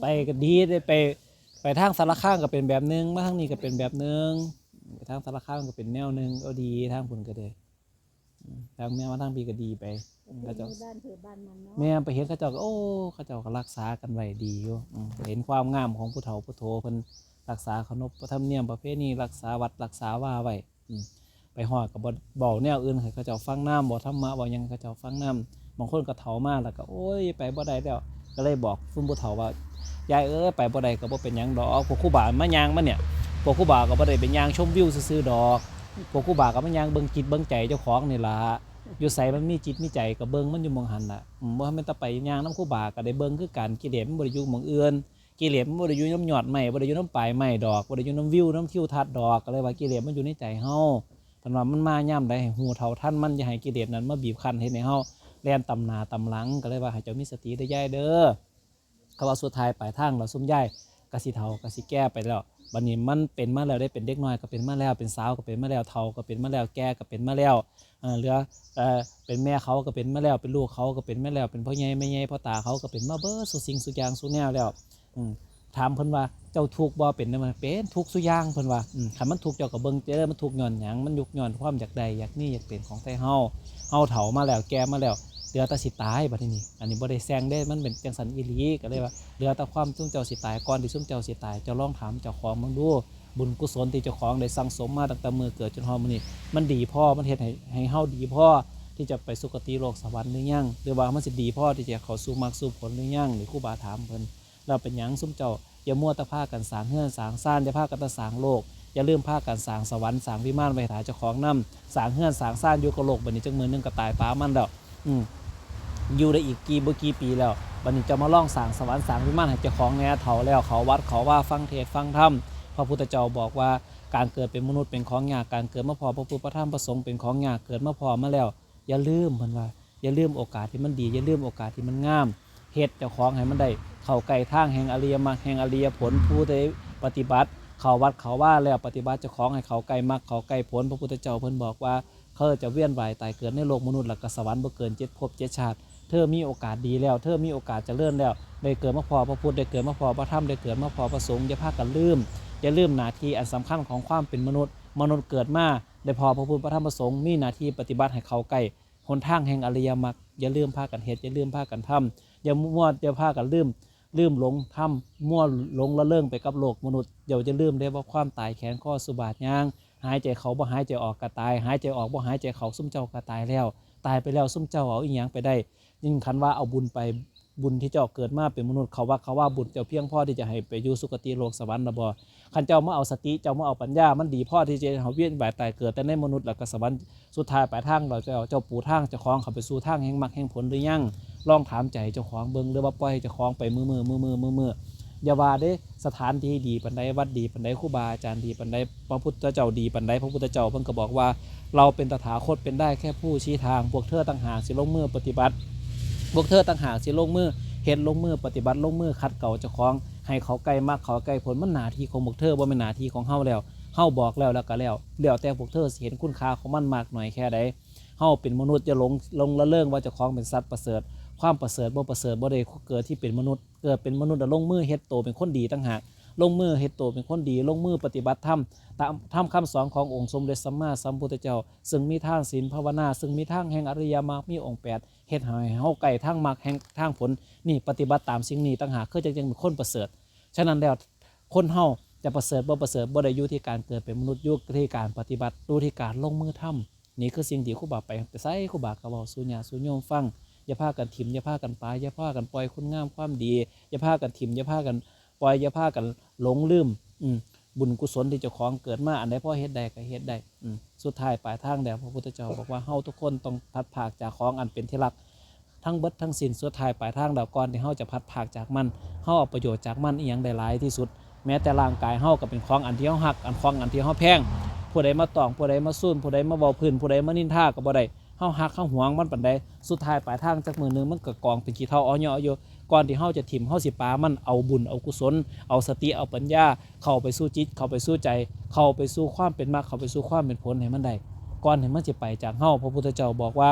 ไปก็ดีได้ไปไปทางสารคามก็เป็นแบบหนึงมาทางนี้ก็เป็นแบบหนึงไปทางสารคามก็เป็นแนวหนึงก็ดีทางพุ่นก็ได้อืมทางแม่มาทางพี่ก็ดีไปเป็นในบ้านเถือบ้านมันเนาะแม่ไปเห็นเขาเจ้าก็โอ้เขาเจ้าก็รักษากันไว้ดีอยู่อืมเห็นความงามของผู้เฒ่าผู้โทเพิ่นรักษาขนบธรรมเนียมประเพณีรักษาวัดรักษาว่าไว้อืมไปฮอดก็บ่บอกแนวอื่นให้เขาเจ้าฟังน้ำบ่ธรรมะบ่หยังให้เขาเจ้าฟังน้ำบางคนก็เฒ่ามาแล้วก็โอ้ยไปบ่ได้แล้ว ก็เลยบอกฟุ่มผู้เฒ่าว่ายายเอ้ยไปบ่ได้ก็บ่เป็นหยังดอกพวกครูบามายางมาเนี่ยพวกครูบาก็บ่ได้เป็นยางชมวิวซื่อๆดอกพวกครูบาก็มายางเบิ่งจิตเบิ่งใจเจ้าของนี่ล่ะอยู่ใส่มันมีจิตมีใจกับเบิ่งมันอยู่มองหันล่ะบ่ให้มันตะไปยางน้ำคู่บาก็ได้เบิ่งคือกันกิเลสมันบ่ได้อยู่หมองอื่นกิเลสมันบ่ได้อยู่น้ำหยอดไม้บ่ได้อยู่น้ำปลายไม้ดอกบ่ได้อยู่น้ำวิวน้ำทิวทัศน์ดอกก็เลยว่ากิเลสมันอยู่ในใจเฮาเพิ่นว่ามันมาย่ํใดให้ฮู้เท่าทันมันอย่าให้กิเลสนั้นมาบีบคั้นเฮ็ดให้เฮา แล่นตำนาตำหลังก็เลยว่าให้เจ้ามีสติได้ย่ายเด้อเขาว่าสุดท้ายปลายทางเราซุ่มย่ายก็สิเฒ่าก็สิแก่ไปแล้วบัดนี้มันเป็นมาแล้วได้เป็นเด็กน้อยก็เป็นมาแล้วเป็นสาวก็เป็นมาแล้วเฒ่าก็เป็นมาแล้วแก่ก็เป็นมาแล้วเหลือเป็นแม่เขาก็เป็นมาแล้วเป็นลูกเขาก็เป็นมาแล้วเป็นพ่อใหญ่แม่ใหญ่พ่อตาเขาก็เป็นมาเบิดสุสิงสุยางสุแนวแล้วอถามเพิ่นว่าเจ้าทุกบ่เป็นได้มันเป็นทุกสุยางเพิ่นว่าอืมคันมันทุกเจ้าก็เบิ่งเด้อมันทุกข์ย้อนหยังมันยุกย้อนความอยากได้อยากนี่อยากเป็นของแต่เฮาเฮาเฒ่ามาแล้วแก่มาแล้ว ลือแต่สิตายบัดนี้ อันนี้บ่ได้แซงได้มันเป็นจังสันอีหลีก็เลยว่าเหลือแต่ความซุ่มเจ้าสิตายก่อนที่ซุ่มเจ้าสิตายเจ้าลองถามเจ้าของมึงดูบุญกุศลที่เจ้าของได้สั่งสมมาตั้งแต่มือเกิดจนฮอมื้อนี้มันดีพ่อมันเฮ็ดให้ให้เฮาดีพ่อที่จะไปสุคติโลกสวรรค์หรือยังหรือว่ามันสิดีพ่อที่จะเข้าสู่มรรคสู่ผลหรือยังหรือครูบาถามเพิ่นเราเป็นหยังซุ่มเจ้าอย่ามัวแตะพากันสร้างเฮือนสร้างซ่านอย่าพากันแตะสร้างโลกอย่าลืมพากันสร้างสวรรค์สร้างวิมานไว้หาเจ้าของนำสร้างเฮือนสร้างซ่านอยู่กับโลกบัดนี้จังมือนึงก็ตายป้ามันแล้วอืม อยู่ได้อีกกี่บ่กี่ปีแล้วบัดนี้จะมาล่องสางสวรรค์สางวิมานให้เจ้าของแหน่เฒ่าแล้วเขาวัดเขาว่าฟังเทศฟังธรรมพระพุทธเจ้าบอกว่าการเกิดเป็นมนุษย์เป็นของยากการเกิดมาพอพระพุทธพระธรรมพระสงฆ์เป็นของยากเกิดมาพอมาแล้ว อย่าลืมเพิ่นว่าอย่าลืมโอกาสที่มันดี อย่าลืมโอกาสที่มันงามเฮ็ดเจ้าของให้มันได้ เข้าใกล้ทางแห่งอริยมรรคแห่งอริยผลผู้ใดปฏิบัติ เขาวัดเขาว่าแล้วปฏิบัติเจ้าของให้เขาใกล้มรรคเขาใกล้ผลพระพุทธเจ้าเพิ่นบอกว่าเขาจะเวียนว่ายตายเกิดในโลกมนุษย์แล้วก็สวรรค์บ่เกินเจ็ดภพเจ็ดชาติ เธอมีโอกาสดีแล้ว เธอมีโอกาสจะเลื่อนแล้ว ได้เกิดมาพอพระพุทธได้เกิดมาพอพระธรรมได้เกิดมาพอพระสงฆ์อย่าพากันลืมอย่าลืมหน้าที่อันสำคัญของความเป็นมนุษย์ มนุษย์เกิดมาได้พอพระพุทธพระธรรมพระสงฆ์มีหน้าที่ปฏิบัติให้เขาใกล้หนทางแห่งอริยมรรคอย่าลืมพากันเฮ็ดอย่าลืมพากันทำอย่ามั่วอย่าพากันลืมลืมหลงทำมั่วหลงละเลิงไปกับโลกมนุษย์เดี๋ยวจะลืมได้ว่าความตายแขนข้อสุบาทย่างหายใจเขาบ่หายใจออกก็ตาย หายใจออกบ่หายใจเขาซุ่มเจ้าก็ตายแล้ว ตายไปแล้วซุ่มเจ้าเอาอีหยังไปได้ ยิ่งคันว่าเอาบุญไปบุญที่เจ้าเกิดมาเป็นมนุษย์เขาว่าเขาว่าบุญเจ้าเพียงพ่อที่จะให้ไปอยู่สุคติโลกสวรรค์ระบอคันเจ้ามาเอาสติเจ้ามาเอาปัญญา มันดีพ่อที่จะเขาเวียนว่ายตายเกิดแต่ในมนุษย์แล้วก็สวรรค์สุดท้ายปลายทางเราเจ้าเจ้าปูทางเจ้าของเขาไปสู่ทางแห่งมรรคแห่งผลหรือยังลองถามใจเจ้าของเบิ่งหรือว่าปล่อยให้เจ้าของไปมือมือมือมือมือมือ อย่าว่าเด้สถานที่ดีปันใดวัดดีปันใดครูบาอาจารย์ดีปันใดพระพุทธเจ้าดีปันใดพระพุทธเจ้าเพิ่นก็บอกว่า เราเป็นตถาคตเป็นได้แค่ผู้ชี้ทางพวกเธอต่างหากสิลงมือปฏิบัติ พวกเธอต่างหากสิลงมือเฮ็ดลงมือปฏิบัติลงมือคัดเก่าเจ้าของให้เขาใกล้มากเขาใกล้ผลมันหนาที่ของพวกเธอบ่เป็นหนาที่ของเฮาแล้วเฮาบอกแล้วแล้วก็แล้วแล้วแต่พวกเธอสิเห็นคุณค่าของมันมากหน่อยแค่ใดเฮาเป็นมนุษย์จะหลงลงละเลิงว่าเจ้าของเป็นสัตว์ประเสริฐ ความประเสริฐบ่ประเสริฐบ่ได้เกิดที่เป็นมนุษย์ เกิดเป็นมนุษย์แล้วลงมือเฮ็ดโตเป็นคนดีต่างหากลงมือเฮ็ดโตเป็นคนดี ลงมือปฏิบัติธรรมตามทำคำสอนขององค์สมเด็จสัมมาสัมพุทธเจ้า ซึ่งมีทางศีลภาวนา ซึ่งมีทางแห่งอริยมรรคมีองค์แปดเฮ็ดให้เฮาไก่ทางมรรคแห่งทางผลนี่ปฏิบัติตามสิ่งนี้ต่างหากคือจังเป็นคนประเสริฐฉะนั้นแล้วคนเฮาจะประเสริฐบ่ประเสริฐบ่ได้อยู่ที่การเกิดเป็นมนุษย์อยู่ที่การปฏิบัติอยู่ที่การลงมือทำนี่คือสิ่งที่ครูบาไปไปใส่ครูบาก็เว้าสู่ญาสู่โยมฟัง อย่าพากันถิ่มอย่าพากันปลาอย่าพากันปล่อยคุณงามความดีอย่าพากันถิ่มอย่าพากันปล่อยอย่าพากันหลงลืมอืบุญกุศลที่เจ้าของเกิดมาอันใดพ่อเฮ็ดได้ก็เฮ็ดได้อืมสุดท้ายปลายทางแล้วพระพุทธเจ้าบอกว่าเฮาทุกคนต้องพัดภาคจากของอันเป็นที่รักทั้งเบิดทั้งสิ้นสุดท้ายปลายทางแล้วก่อนที่เฮาจะพัดภาคจากมันเฮาเอาประโยชน์จากมันอีหยังได้หลายที่สุด แม้แต่ร่างกายเฮาก็เป็นของอันที่เฮาหักอันของอันที่เฮาแพงผู้ใดมาตองผู้ใดมาซุ่นผู้ใดมาเว้าพื้นผู้ใดมานินทาก็บ่ได้ เฮาหักเฮาหวงมันปานใดสุดท้ายปลายทางจากมือหนึงมันก็กองเป็นขี้เท่าอ้อยอยู่ก่อนที่เฮาจะถิ่มเฮาสิปามันเอาบุญเอากุศล เอาสติเอาปัญญา เข้าไปสู่จิต เข้าไปสู่ใจ เข้าไปสู่ความเป็นมรรคเข้าไปสู่ความเป็นผลให้มันได้ก่อนที่มันจะไปจากเฮาพระพุทธเจ้าบอกว่า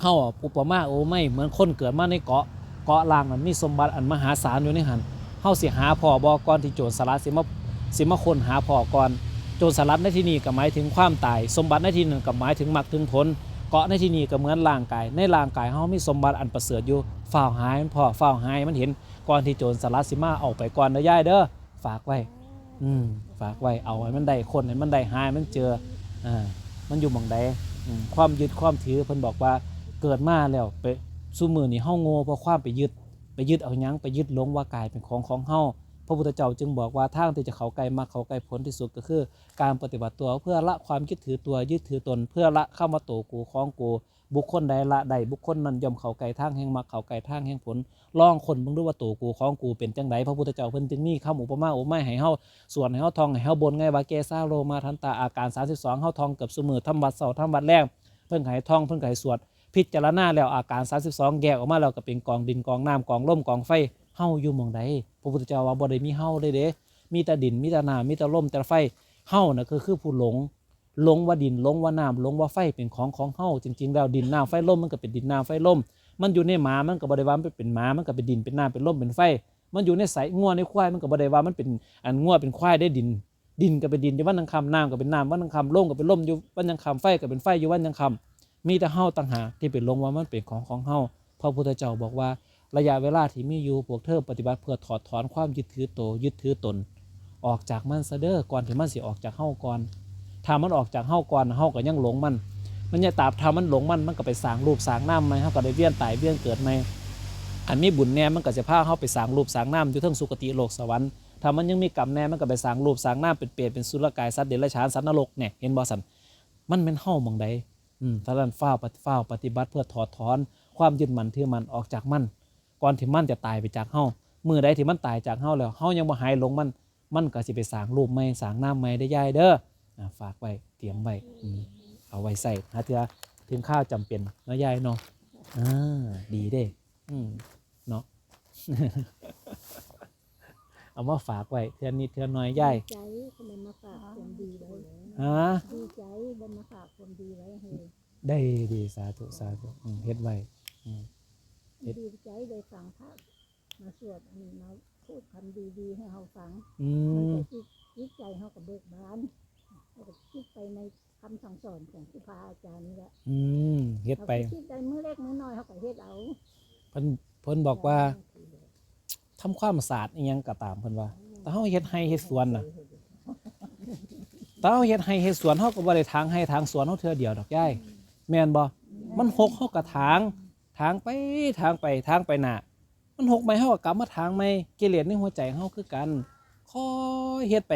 เฮาอะอุปมาโอ้ไม่เหมือนคนเกิดมาในเกาะเกาะล่างมันมีสมบัติอันมหาศาลอยู่ในหันเฮาสิหาพ่อบ่ก่อนที่โจรสลัดสิมาสิมาคนหาพ่อก่อนโจรสลัดในที่นี้ก็หมายถึงความตาย สมบัติในที่นั้นก็หมายถึงมรรคถึงผล กาะในที่นี้ก็เหมือนร่างกาย ในร่างกายเฮามีสมบัติอันประเสริฐอยู่ฝ้าวหายมันพ่อฝ้าวหายมันเห็นก่อนที่โจรสลัดสิมาเอาไปก่อนเด้อยายเด้อฝากไว้ อืมฝากไว้เอาให้มันได้คนให้มันได้หายมันเจออ่ามันอยู่หม่องใดความยึดความถือเพิ่นบอกว่าเกิดมาแล้วไปสู่มือนี่เฮาโง่เพราะความไปยึดไปยึดเอาหยังไปยึดลงว่ากายเป็นของของเฮา พระพุทธเจ้าจึงบอกว่าทางที่จะเขาไกลมาเขาไกลพ้นที่สุดก็คือ การปฏิบัติตัวเพื่อละความยึดถือตัวยึดถือตน เพื่อละเข้ามาโตกูของกูบุคคลใดละใดบุคคลนั้นย่อมเขาไกลทางแห่งมรรคเขาไกลทางแห่งผลล่องคนเบิ่งดูว่าโตกูของกูเป็นจังไดพระพุทธเจ้าเพิ่นจึงมีคำอุปมาอุไมยให้เฮาส่วนให้เฮาทองให้เฮาบนไงว่าเกซาโลมาทันตาอาการ 32เฮาทองเกือบซุมือทำวัดเสาทำวัดแรกเพิ่นก็ให้ทองเพิ่นก็ให้สวดพิจารณาแล้วอาการ 32 แยกออกมาแล้วก็เป็นกองดินกองน้ำกองลมกองไฟ เฮาอยู่หม่องใดพระพุทธเจ้าว่าบ่ได้มีเฮาเลยเด้ มีแต่ดินมีแต่น้ำมีแต่ลมแต่ไฟเฮาน่ะคือคือผู้หลงหลงว่าดินหลงว่าน้ำหลงว่าไฟเป็นของของเฮาจริงๆแล้วดินน้ำไฟลมมันก็เป็นดินน้ำไฟลมมันอยู่ในหมามันก็บ่ได้ว่ามันเป็นหมามันก็เป็นดินเป็นน้ำเป็นลมเป็นไฟ มันอยู่ในสายงัวในควายมันก็บ่ได้ว่ามันเป็นอันงัวเป็นควายได้ดิน ดินก็เป็นดินอยู่วันยังคำน้ำก็เป็นน้ำวันยังคำลมก็เป็นลมอยู่วันยังคำไฟก็เป็นไฟอยู่วันยังคำมีแต่เฮาต่างหากที่เป็นลงว่ามันเป็นของของเฮาพระพุทธเจ้าบอกว่า ระยะเวลาที่มีอยู่พวกเธอปฏิบัติเพื่อถอดถอนความยึดถือโตยึดถือตน ออกจากมันซะเด้อก่อนที่มันสิออกจากเฮาก่อนถ้ามันออกจากเฮาก่อนเฮาก็ยังหลงมัน มันอย่าตราบถ้ามันหลงมันมันก็ไปสร้างรูปสร้างน้ำไหมเฮาก็ได้เวียนตายเวียนเกิดไหมอันมีบุญแน่มันก็จะพาเฮาไปสร้างรูปสร้างน้ำอยู่ทั้งสุคติโลกสวรรค์ถ้ามันยังมีกรรมแน่มันก็ไปสร้างรูปสร้างน้ำเป็นเปรตเป็นสุรกายสัตว์เดรัจฉานสัตว์นรกเนี่ยเห็นบ่สันมันเป็นเฮามองใดอืมท่านเฝ้าปฏิเฝ้าปฏิบัติเพื่อถอดถอนความยึดมั่นถือมันออกจากมัน ก่อนที่มันจะตายไปจากเฮามือใดที่มันตายจากเฮาแล้วเฮายังบ่หายหลงมัน มันก็สิไปสร้างรูปใหม่สร้างน้ำใหม่ได้ยายเด้ออ่าฝากไว้เตรียมไว้อืมเอาไว้ใส่หาเทื่อถึงข้าวจำเป็นเนาะยายเนาะอ่าดีเด้อืมเนาะเอามาฝากไว้เทื่อนิดเทื่อน้อยยายดีใจทำไมมาฝากความดีไว้ฮะดีใจบนมาฝากความดีไว้ให้ได้ดีสาธุสาธุอืมเฮ็ดไว้เฮ็ ดดีใจได้ฟังพระมาสวดอันนี้มาพูดคำดีๆให้เราฟังอืมันมก็จิตจิตใจเรากับเบิกบานเราก็คิดไปในคำสั่งสอนของครูพาอาจารย์นี่แหละอืมเฮ็ดเราไปก็คิดได้มื้อเล็กมื้อน้อยเขาก็เฮ็ดเอาเพิ่นเพิ่นบอกว่าทำความสะอาดอีหยังก็ตามเพิ่นว่าแต่เฮาเฮ็ดให้เฮ็ดสวนน่ะแต่เฮาเฮ็ดให้เฮ็ดสวนเฮาก็บ่ได้ทางให้ทางสวนเฮาเทื่อเดียวดอกยายแม่นบ่มันหกเฮาก็ทาง ทางไปทางไปทางไปหนามันหกไหมเฮาก็กลับมาทางใหม่กิเลสในหัวใจเฮาคือกันค่อยเฮ็ดไป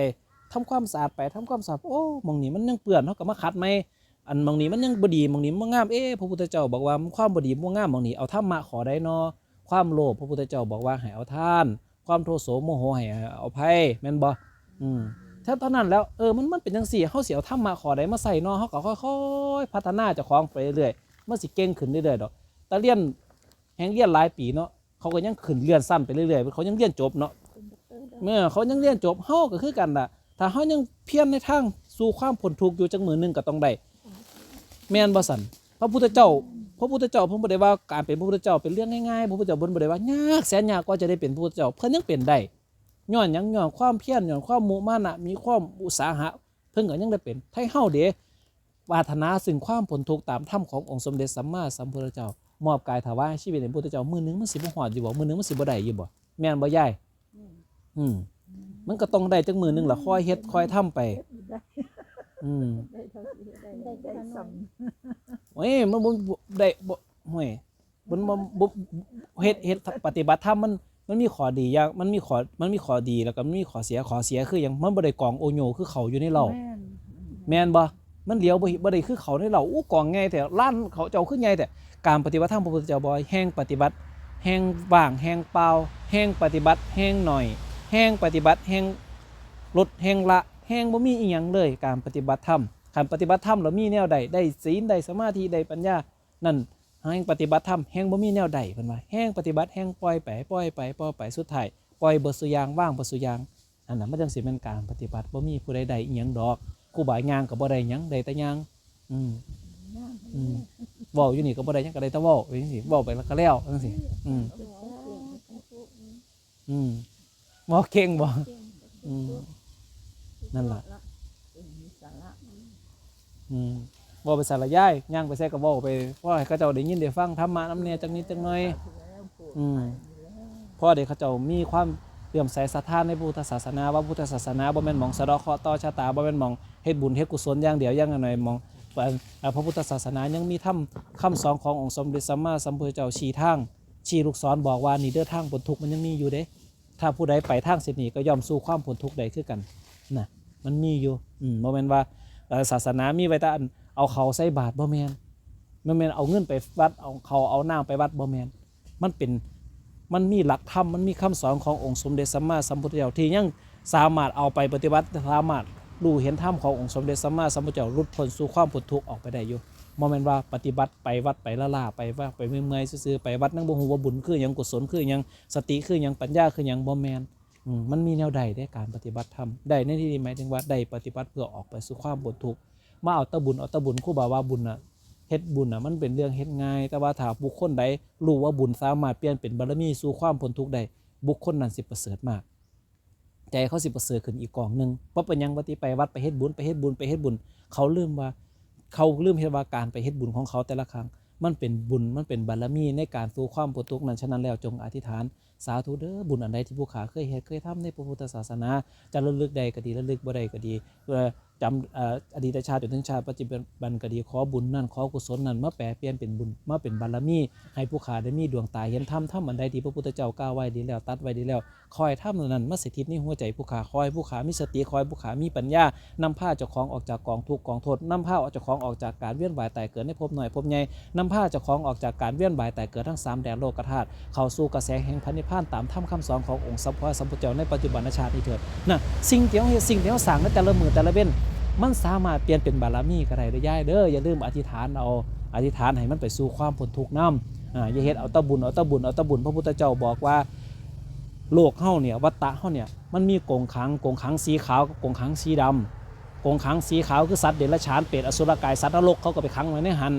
ทำความสะอาดไปทำความสะอาดโอ้มองนี้มันยังเปื้อนเฮาก็มาขัดใหม่อันมองนี้มันยังบดีมองนี้มันบ่งามเอ๊ะพระพุทธเจ้าบอกว่าความบดีบ่งามมองนี้เอาธรรมะขอได้นาะความโลภพระพุทธเจ้าบอกว่าให้เอาท่าน ความโทโสโมโหให้เอาภัยแม่นบ่อืมถ้าตอนนั้นแล้วเออมันมันเป็นจังซี่เฮาสิเอาธรรมะขอได้มาใส่นาะเฮาก็ค่อยๆพัฒนาเจ้าของไปเรื่อยๆมันสิเก่งขึ้นเรื่อยๆดอก แต่เรียนแฮงเรียนหลายปีเนาะเขาก็ยังขึ้นเรียนสั้นไปเรื่อยๆเขายังเรียนจบเนาะเป็นด็อกเตอร์ได้เมื่อเขายังเรียนจบเฮาก็คือกันล่ะ ถ้าเฮายังเพียรในทางสู่ความพ้นทุกข์อยู่จังมือหนึงก็ต้องได้แม่นบ่สันพระพุทธเจ้าพระพุทธเจ้าเพิ่นบ่ได้ว่าการเป็นพระพุทธเจ้าเป็นเรื่องง่ายๆพระพุทธเจ้าเพิ่นบ่ได้ว่ายากแสนยากกว่าจะได้เป็นพระพุทธเจ้าเพิ่นยังเป็นได้ย้อนหยังย้อนความเพียรย้อนความมุมานะมีความอุตสาหะเพิ่นก็ยังได้เป็นไทเฮาเด้ปรารถนาซึ่งความพ้นทุกข์ตามธรรมขององค์สมเด็จสัมมาสัมพุทธเจ้า มอบกายถวายชีวิตให้พระพุทธเจ้ามื้อหนึงมันสิบ่ฮอดอยู่บ่มื้อหนึงมันสิบ่ได้อยู่บ่แม่นบ่ยายอืมอืมมันก็ต้องได้จักมื้อหนึงล่ะค่อยเฮ็ดค่อยทำไปได้อืมได้เท่าที่ได้ได้ได้สำเฮ้ยมันบ่บ่ได้บ่ห่วยมันบ่บ่เฮ็ดเฮ็ดปฏิบัติธรรมมันมันมีข้อดีอย่างมันมีข้อมันมีข้อดีแล้วก็มันมีข้อเสียข้อเสียคือหยังมันบ่ได้กองโอโยคือเขาอยู่ในเราแม่นแม่นบ่ มันเลี้ยวบ่บ่ได้คือเขาในเราอู้กองไงแต่ล้านเขาเจ้าขึ้นใหญ่แต่การปฏิบัติธรรมพระพุทธเจ้าบ่แห้งปฏิบัติ แห้งว่างแห้งเปล่าแห้งปฏิบัติแห้งหน่อย แห้งปฏิบัติแห้งลดแห้งละแห้งบ่มีอีหยังเลย การปฏิบัติธรรมการปฏิบัติธรรมแล้วมีแนวใดได้ศีลได้สมาธิได้ปัญญานั่นแห่งปฏิบัติธรรมแห่งบ่มีแนวใดเพิ่นว่าแห่งปฏิบัติแห่งปล่อยไปปล่อยไปปล่อยไปสุดท้ายปล่อยบ่สุอยางว่างบ่สุอยางอันนั้นมันจังสิเป็นการปฏิบัติบ่มีผู้ใดใดอีหยังดอก ครูบาย่างก็บ่ได้หยังได้แต่ย่างอืมอืมเว้าอยู่นี่ก็บ่ได้หยังก็ได้แต่เว้าจังซี่เว้าไปแล้วก็แล้วจังซี่อืมอืมหมอเก่งบ่อืมนั่นล่ะอืมบ่ไปสารยายย่างไปใส่กระบอกไปพราะให้เขาเจ้าได้ยินได้ฟังธรรมะน้ำเนี่ยจังนิดจังหน่อยอืมพราะเด็กเขาเจ้ามีความ เลื่อมใสศรัทธาในพุทธศาสนาว่าพุทธศาสนาบ่แม่นหมองสะเดาะเคราะห์ต่อชะตาบ่แม่นหมองเฮ็ดบุญเฮ็ดกุศลอย่างเดียวอย่างหน่อยหมองเอ่อพระพุทธศาสนายังมีธรรมคำสอนขององค์สมเด็จสัมมาสัมพุทธเจ้าชี้ทางชี้ลูกศรบอกว่านี่เด้อทางพ้นทุกข์มันยังมีอยู่เด้ ถ้าผู้ใดไปทางเส้นนี้ก็ย่อมสู่ความพ้นทุกข์ได้คือกันน่ะมันมีอยู่อืมบ่แม่นว่าศาสนามีไว้แต่เอาเขาใส่บาตรบ่แม่นบ่แม่นเอาเงินไปวัดเอาเขาเอาน้ำไปวัดบ่แม่นมันเป็น มันมีหลักธรรมมันมีคำสอนขององค์สมเด็จสัมมาสัมพุทธเจ้าที่ยังสามารถเอาไปปฏิบัติสามารถรู้เห็นธรรมขององค์สมเด็จสัมมาสัมพุทธเจ้ารุดพ้นสู่ความพ้นทุกข์ออกไปได้อยู่โมเมนว่าปฏิบัติไปวัดไปละล่าไปว่าไปเมื่อยๆซื่อๆไปวัดนั่งบ่ฮู้ว่าบุญคือยังกุศลคือยังสติคือยังปัญญาคือยังบ่แมนอืมมันมีแนวใดในการปฏิบัติธรรมได้ในที่นี้หมายถึงว่าได้ปฏิบัติเพื่อออกไปสู่ความพ้นทุกข์มาเอาตะบุญเอาตะบุญครูบาว่าบุญนะ เฮ็ดบุญอะมันเป็นเรื่องเฮ็ดง่าย แต่ว่าถ้าบุคคลใดรู้ว่าบุญสามารถเปลี่ยนเป็นบารมีสู่ความพ้นทุกข์ได้บุคคลนั้นสิประเสริฐมากใจเขาสิประเสริฐขึ้นอีกกองหนึงเพราะเป็นยังปฏิไปวัดไปเฮ็ดบุญไปเฮ็ดบุญไปเฮ็ดบุญ เขาลืมว่า เขาลืมเฮ็ดว่าการไปเฮ็ดบุญของเขาแต่ละครั้ง มันเป็นบุญมันเป็นบารมีในการสู่ความพ้นทุกข์นั้นฉะนั้นแล้วจงอธิษฐาน สาธุเด้อบุญอันใดที่ผู้ขาเคยเฮ็ดเคยทำในพระพุทธศาสนาจะระลึกใดก็ดีระลึกบ่ใดก็ดีเอ่อ จำอดีตชาติจนถึงชาติปัจจุบันก็ดีขอบุญนั่นขอกุศลนั่นมาแปลเปลี่ยนเป็นบุญมาเป็นบารมี ให้ผู้ขาได้มีดวงตาเห็นธรรมธรรมอันใดที่พระพุทธเจ้ากล่าวไว้ดีแล้ว ตัดไว้ดีแล้ว คอยทำนั้นมาสถิตในหัวใจผู้ขาคอยผู้ขามีสติคอยผู้ขามีปัญญานำผ้าเจ้าของออกจากกองทุกกองโทษนำผ้าออกจากของออกจากการเวียนว่ายตายเกิดในภพหน่อยภพใหญ่นำผ้าเจ้าของออกจากการเวียนว่ายตายเกิดทั้งสามแดนโลกธาตุเข้าสู่กระแสแห่งพันนิพพานตามธรรมคำสอนขององค์สัมมาสัมพุทธเจ้าในปัจจุบันชาตินี้เถิดนะสิ่งเราเฮ็ดสิ่งที่เราสร้างในแต่ละมือแต่ละเว้น มันสามารถเปลี่ยนเป็นบารมีก็ได้เด้อย่ายเด้ออย่าลืมอธิษฐานเอาอธิษฐานให้มันไปสู่ความพ้นทุกข์นำอ่าอย่าเฮ็ดเอาตะบุญเอาตะบุญเอาตะบุญพระพุทธเจ้าบอกว่าโลกเฮาเนี่ยวัฏฏะเฮาเนี่ยมันมีกงขังกงขังสีขาวกับกงขังสีดำกงขังสีขาวคือสัตว์เดรัจฉานเปรตอสุรกายสัตว์นรกเขาก็ไปขังไว้ในหัน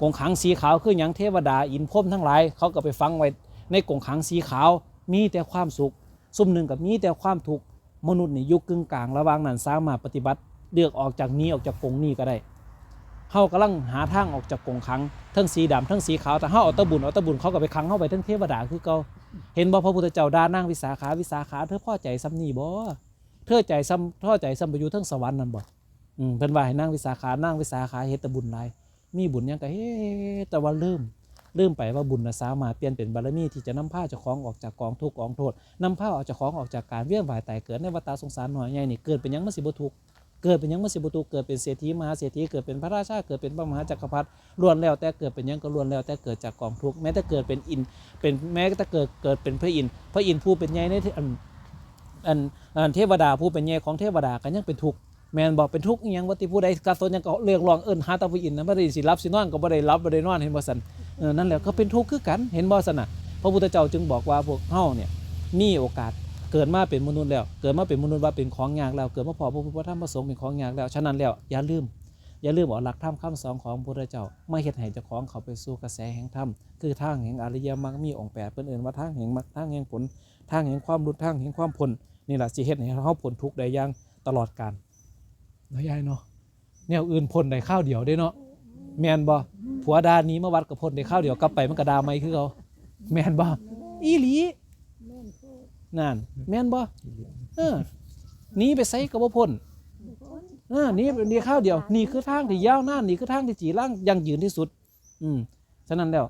กงขังสีขาวคือหยังเทวดาอินพรมทั้งหลายเขาก็ไปฝังไว้ในกงขังสีขาวมีแต่ความสุขซุ่มหนึ่งกับมีแต่ความทุกข์มนุษย์นี่ยู่กึ่งกลางระหว่างนั้นสามารถปฏิบัติ เลือกออกจากนี้ออกจากกงนี้ก็ได้เฮากำลังหาทางออกจากกงขังทั้งสีดำทั้งสีขาวแต่เฮาเอาตะบุญเอาตะบุญเขาก็ไปขังเฮาไปทั้งเทวดาคือเก่าเห็นบ่พระพุทธเจ้าด่านางวิสาขาวิสาขาเธอพ่อใจซ้ำนี่บ่เธอใจซ้ำพ่อใจซ้ำไปอยู่ทั้งสวรรค์นั่นบ่อืมเพิ่นว่าให้นางวิสาขานางวิสาขาเฮ็ดต่บุญหลายมีบุญยังก็เฮ็ดแต่ว่าลืมลืมไปว่าบุญน่ะสามารถเปลี่ยนเป็นบารมีที่จะนำพาเจ้าของออกจากกองทุกกองโทษนำพาออกจากของออกจากการเวียนว่ายตายเกิดในวัฏสงสารหน่อยใหญ่นี่เกิดเป็นยังมันสิบ่ทุกข์ เกิดเป็นยังมสิบุตุเกิดเป็นเศรษฐีมหาเศรษฐีเกิดเป็นพระราชาเกิดเป็นพระมหาจักรพรรดิล้วนแล้วแต่เกิดเป็นยังก็ล้วนแล้วแต่เกิดจากกองทุกข์แม้แต่เกิดเป็นอินเป็นแม้แต่เกิดเกิดเป็นพระอินพระอินผู้เป็นใหญ่ในเทอันอันอันเทวดาผู้เป็นใหญ่ของเทวดาก็ยังเป็นทุกข์แม่นบอกเป็นทุกข์ยังว่าที่ผู้ใดกัดตนยังก็เรียกร้องเอิ้นหาตะพระอินนะบ่ได้สิรับสินอนก็บ่ได้รับบ่ได้นอนเห็นบ่ซั่นนั่นแหละก็เป็นทุกข์คือกันเห็นบ่ซั่นน่ะพระพุทธเจ้าจึงบอกว่าพวกเฮาเนี่ยมีโอกาส เกิดมาเป็นมนุษย์แล้ว เกิดมาเป็นมนุษย์ว่าเป็นของยากแล้ว เกิดมาพอพระพุทธธรรมพระสงฆ์เป็นของยากแล้ว ฉะนั้นแล้วอย่าลืม อย่าลืมเอาหลักธรรมคำสอนของพระพุทธเจ้าไมาเฮ็ดให้เจ้าของเขาไปสู่กระแสแห่งธรรม คือทางแห่งอริยมรรคมีองค์แปดเป็นเอื่นว่าทางแห่งมรรคทางแห่งผล ทางแห่งความรุดทางแห่งความพ้นนี่แหละสิเฮ็ดให้เขาพ้นทุกข์ได้ย่างตลอดกาลเนาะยายเนาะแนวอื่นพ้นได้ข้าวเดียวได้เนาะแมนบ่ผัวดานี้มาวัดกับพ้นได้ข้าวเดียวกลับไปมันก็ดาไม่คือเขาแมนบ่อีหลี นั่นแม่นบ่เออหนีไปไสก็บ่พ้นโคตรเออนี่นี่ข้าวเดียวนี่คือทางที่ยาวนานนี่คือทางที่จีร่างยั่งยืนที่สุด อืมฉะนั้นแล้ว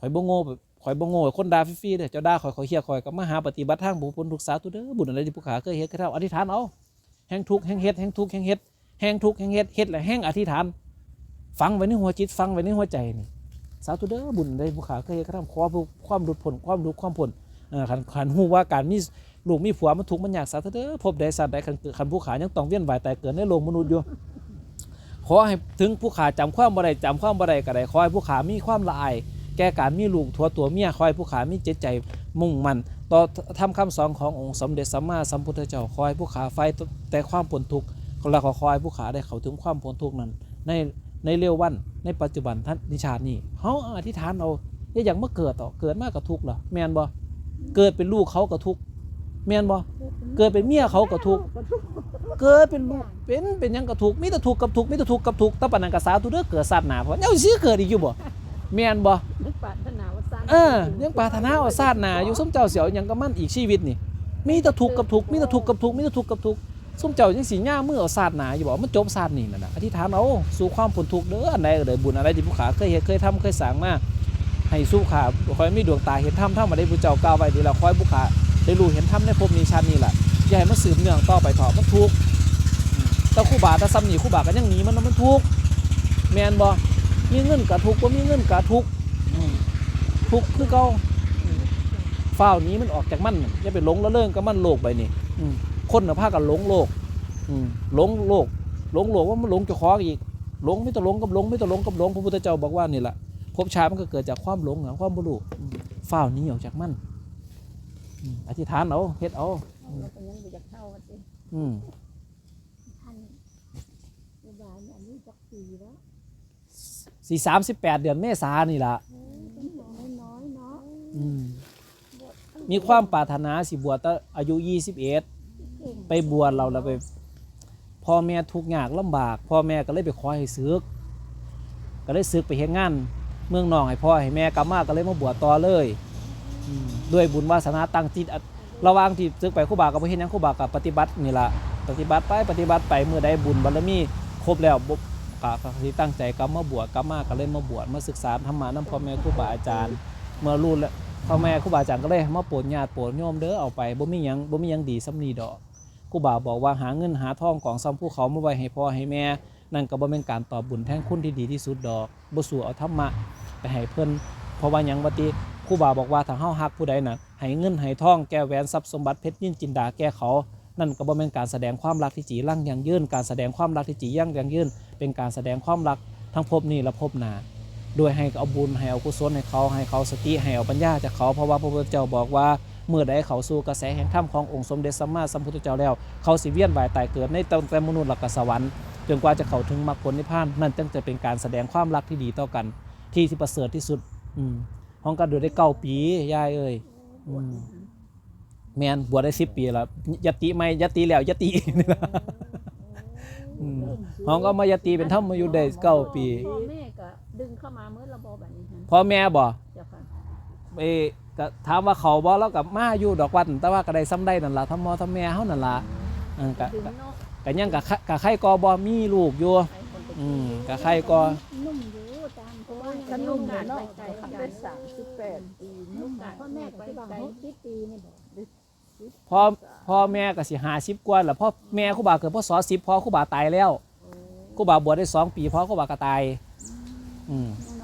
ข่อยบ่โง่แบบข่อยบ่โง่คนด่าฟรีๆเด้อเจ้าด่าข่อยข่อยเฮียข่อยก็มาหาปฏิบัติทางบุญพ้นทุกข์สาธุเด้อบุญอะไรที่ผู้ขาเคยเฮ็ดก็เท่าอธิษฐานเอาแห่งทุกข์แห่งเฮ็ดแห่งทุกข์แห่งเฮ็ดแห่งทุกข์แห่งเฮ็ดเฮ็ดและแห่งอธิษฐาน ฟังไว้ในหัวจิตฟังไว้ในหัวใจนี่สาธุเด้อบุญใดผู้ขาเคยเฮ็ดก็ทำขอผู้ความหลุดพ้นความรู้ความพ้น เออคันคันฮู้ว่าการมีลูกมีผัวมันทุกข์มันอยากสาธเด้อพบใดสัตว์ใดคันเกิดคันผู้ขายังต้องเวียนว่ายตายเกิดในโลกมนุษย์อยู่ขอให้ถึงผู้ขาจำความบ่ได้จำความบ่ได้ก็ได้ขอให้ผู้ขามีความละอายแก่การมีลูกทัวตัวเมียขอให้ผู้ขามีจิตใจมุ่งมัน ต่อทำคำสอนขององค์สมเด็จสัมมาสัมพุทธเจ้าขอให้ผู้ขาไฟแต่ความพ้นทุกข์แล้วก็ขอให้ผู้ขาได้เข้าถึงความพ้นทุกข์นั้น ในในเร็ววันในปัจจุบันท่านนิชานี้เฮาอธิษฐานเอาอย่าอย่างเมื่อเกิดต่อเกิดมากกับทุกข์เหรอแมนบ่ เกิดเป็นลูกเขาก็ทุกข์แม่นบ่เกิดเป็นเมียเขาก็ทุกข์เกิดเป็นลูกเป็นเป็นหยังก็ทุกข์มีแต่ทุกข์กับทุกข์มีแต่ทุกข์กับทุกข์แต่ปานนั้นก็สาธุเด้อเกิดชาติหน้าเพราะเจ้าสิเกิดอีกอยู่บ่แม่นบ่นึกปรารถนาว่าสร้างเออยังปรารถนาว่าชาติหน้าอยู่สมเจ้าเสียวหยังก็มันอีกชีวิตนี่มีแต่ทุกข์กับทุกข์มีแต่ทุกข์กับทุกข์มีแต่ทุกข์กับทุกข์สมเจ้ายังสิย่ามือเอาชาติหน้าอยู่บ่มันจบชาตินี้นั่นน่ะอธิษฐานเอาสู่ความพ้นทุกข์เด้ออันใดก็ได้บุญอะไรที่ผู้ขาเคยเฮ็ดเคยทำเคยสร้างมา ให้สู้ขาคอยมีดวงตาเห็นธรรมธรรมาได้ผู้เจ้ากล่าวไว้ดีแล้วคอยผู้ขาได้รู้เห็นธรรมในภพนี้ชาตินี้ล่ะอย่าให้มันสืบเนื่องต่อไปถอะมันทุกข์แต่ครูบาแต่ซ้ำหนีครูบาก็ยังหนีมันมันทุกข์แมนบ่มีเงินก็ทุกข์บ่มีเงินก็ทุกทุกคือเก่าฝ้าวนี้มันออกจากมันน่ะอย่าไปหลงละเริงกับมันโลกไปนี่อืมคนน่ะพากันหลงโลกหลงโลกหลงโลกว่ามันหลงเจ้าของอีกหลงไม่ต้องหลงกับหลงไม่ต้องหลงกับหลงพระพุทธเจ้าบอกว่านี่แหละ ภพชาติมันก็เกิดจากความหลงอะความบ่รู้อืมฝ้าวหนี้ออกจากมันอืมอธิษฐานเอาเฮ็ดเอาเราก็ยังบ่อยากเข้ากันสิอืมท่านอุบาลอันนี้จักปีแล้วสี่สามสิบแปดเดือนเมษานี่ล่ะเออเป็นน้อยน้อยๆเนาะอืมมีความปรารถนาสิบวชตั้งอายุยี่สิบเอ็ดเก่งไปบวชเราแล้วไปพ่อแม่ทุกข์ยากลำบาก พ่อแม่ก็เลยไปขอให้ซึก ก็เลยซึกไปเฮ็ดงาน เมืองนองให้พ่อให้แม่กลับมาก็เลยมาบวชต่อเลยด้วยบุญวาสนาตั้งจิตระว่างที่ซึกไปครูบาก็บ่เฮ็ดหยังครูบาก็ปฏิบัตินี่ละปฏิบัติไปปฏิบัติไปเมื่อใดบุญบารมีครบแล้วบก็ก็สิตั้งใจกลับมาบวชกลับมาก็เลยมาบวชมาศึกษาธรรมะนํพ่อแม่ครูบาอาจารย์ เมื่อรู้แล้วพ่อแม่ครูบาอาจารย์ก็เลยมาโปรดญาติโปรดโยมเด้อเอาไปบ่มียังบ่มียังดีสำนีดอกครูบาบอกว่าหาเงินหาทองของซ้ำภูเขามาไว้ให้พ่อให้แม่ นั่นก็บ่เป็นการตอบบุญแทนคุณที่ดีที่สุดดอกบ่สู่เอาธรรมะไปให้เพิ่นเพราะว่ายังว่าติครูบาบอกว่าถ้าเฮาฮักผู้ใดน่ะให้เงินให้ทองแก้แหวนทรัพย์สมบัติเพชรยินจินดาแก้เขา นั่นก็บ่เป็นการแสดงความรักที่จีรั่งยังยืนการแสดงความรักที่จียั่งยังยืนเป็นการแสดงความรักทั้งภพนี้และภพหน้าโดยให้เอาบุญให้เอากุศลให้เขาให้เขาสติให้เอาปัญญาจากเขาเพราะว่าพระพุทธเจ้าบอกว่าเมื่อใดเขาสู่กระแสแห่งธรรมขององค์สมเด็จสัมมาสัมพุทธเจ้าแล้ว เขาสิเวียนว่ายตายเกิดในตั้งแต่มนุษย์หลักสวรรค์ จนกว่าจะเข้าถึงมรรคผลนิพพานนั่นจึงจะเป็นการแสดงความรักที่ดีต่อกัน ที่ที่ประเสริฐที่สุด อืมห้องกันอยู่ได้เก้าปียายเอ้ยอืมแมนบวชได้สิบปีแล้วยติไม่ยติแล้วยติอีกนี่ล่ะอืมห้องก็มายติเป็นธรรมอยู่ได้เก้าปีพ่อแม่ก็ดึงเข้ามาเมื่อระบบแบบนี้ฮะพ่อแม่บ่เจ้าค่ะเอก็ถามว่าเขาบ่แล้วกับมาอยู่ดอกวันแต่ว่าก็ได้ซ้ำได้นั่นล่ะทำมอทำแม่เฮานั่นล่ะเออก็ดึง ก็เนาะก็ยังกับกับใครก็บ่มีลูกอยู่ไอ้คนเป็นอืมกับใครก็นุ่มอยู่ตามเพราะว่าก็นุ่มอยู่เนาะไกลๆทำกัได้นสามสิบแปดปีนุ่มพ่อแม่ก็ที่บางหกสิบปีนี่บอกพ่อพ่อแม่ก็สิ50กว่าแล้วพ่อแม่ครูบาเกิดพศ10พ่อครูบาตายแล้วครูบาบวชได้สองปีพ่อครูบาก็ตาย อืมอืม